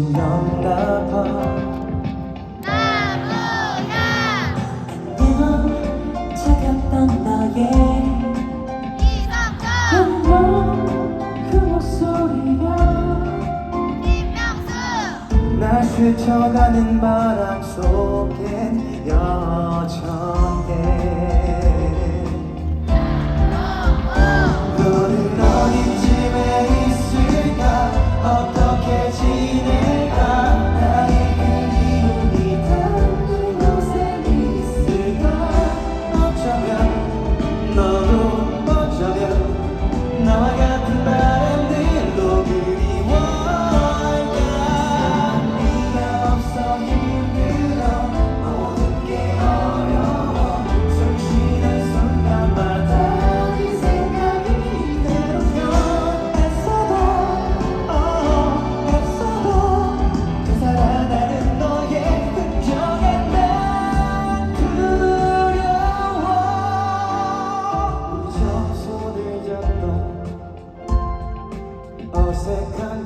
수였나 봐 나무야 내맘 차갑던 너의 이성준 너그 목소리가. 김명수. 날 스쳐가는 바람 여전히